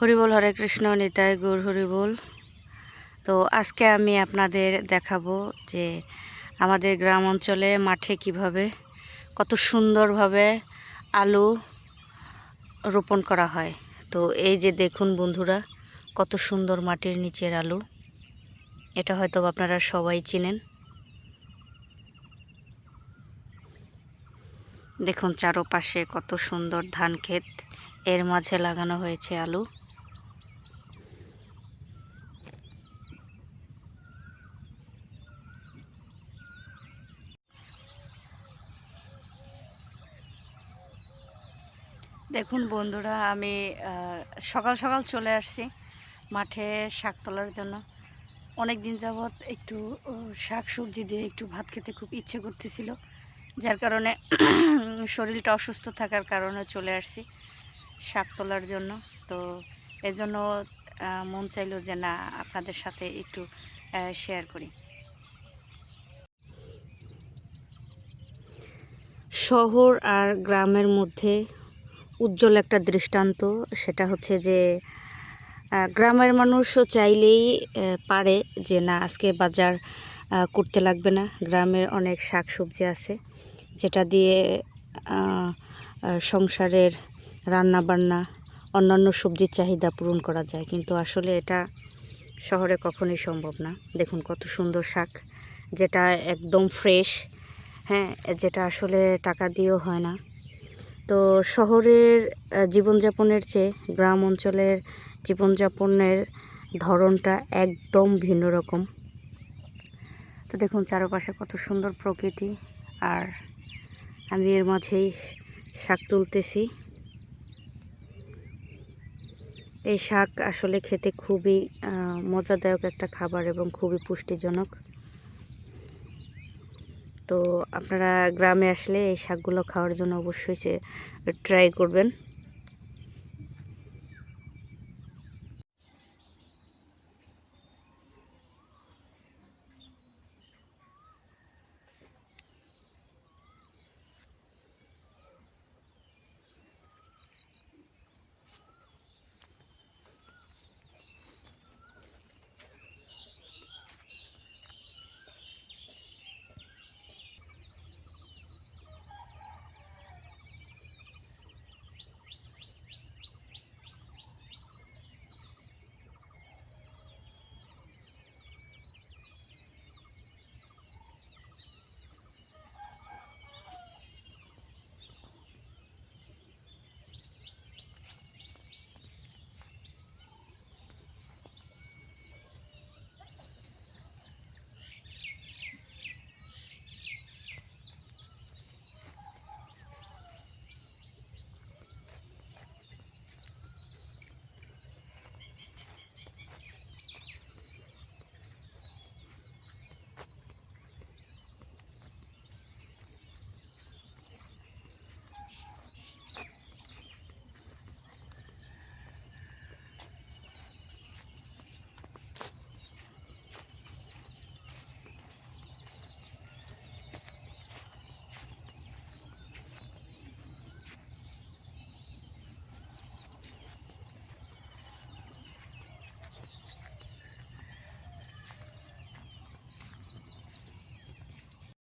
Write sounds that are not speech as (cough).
হরিবোল হরে কৃষ্ণ, নিতাই গৌর হরিবোল তো আজকে আমি আপনাদের দেখাবো যে আমাদের গ্রাম অঞ্চলে মাঠে কীভাবে কত সুন্দরভাবে আলু রোপণ করা হয়। তো এই যে দেখুন বন্ধুরা, কত সুন্দর মাটির নিচের আলু। এটা হয়তো আপনারা সবাই চিনেন। দেখুন চারোপাশে কত সুন্দর ধান ক্ষেত, এর মাঝে লাগানো হয়েছে আলু। দেখুন বন্ধুরা, আমি সকাল সকাল চলে আসছি মাঠে শাক তোলার জন্য। অনেক দিন যাবৎ একটু শাক সবজি দিয়ে একটু ভাত খেতে খুব ইচ্ছে করতেছিল, যার কারণে (clears throat) শরীরটা অসুস্থ থাকার কারণে চলে আসছি শাক তোলার জন্য। তো এজন্য মন চাইলো যে না, আপনাদের সাথে একটু শেয়ার করি। শহর আর গ্রামের মধ্যে উজ্জ্বল একটা দৃষ্টান্ত, সেটা হচ্ছে যে গ্রামের মানুষও চাইলেই পারে যে, না, আজকে বাজার করতে লাগবে না। গ্রামের অনেক শাক সবজি আছে, যেটা দিয়ে সংসারের রান্না বান্না অন্যান্য সবজির চাহিদা পূরণ করা যায়। কিন্তু আসলে এটা শহরে কখনোই সম্ভব না। দেখুন কত সুন্দর শাক, যেটা একদম ফ্রেশ হ্যাঁ যেটা আসলে টাকা দিয়েও হয় না। তো শহরের জীবনযাপনের চেয়ে গ্রাম অঞ্চলের জীবনযাপনের ধরনটা একদম ভিন্ন রকম। তো দেখুন চারপাশে কত সুন্দর প্রকৃতি, আর আমি এর মাঝেই শাক তুলতেছি। এই শাক আসলে খেতে খুবই মজাদায়ক একটা খাবার এবং খুবই পুষ্টিজনক। তো আপনারা গ্রামে আসলে এই শাকগুলো খাওয়ার জন্য অবশ্যই ট্রাই করবেন।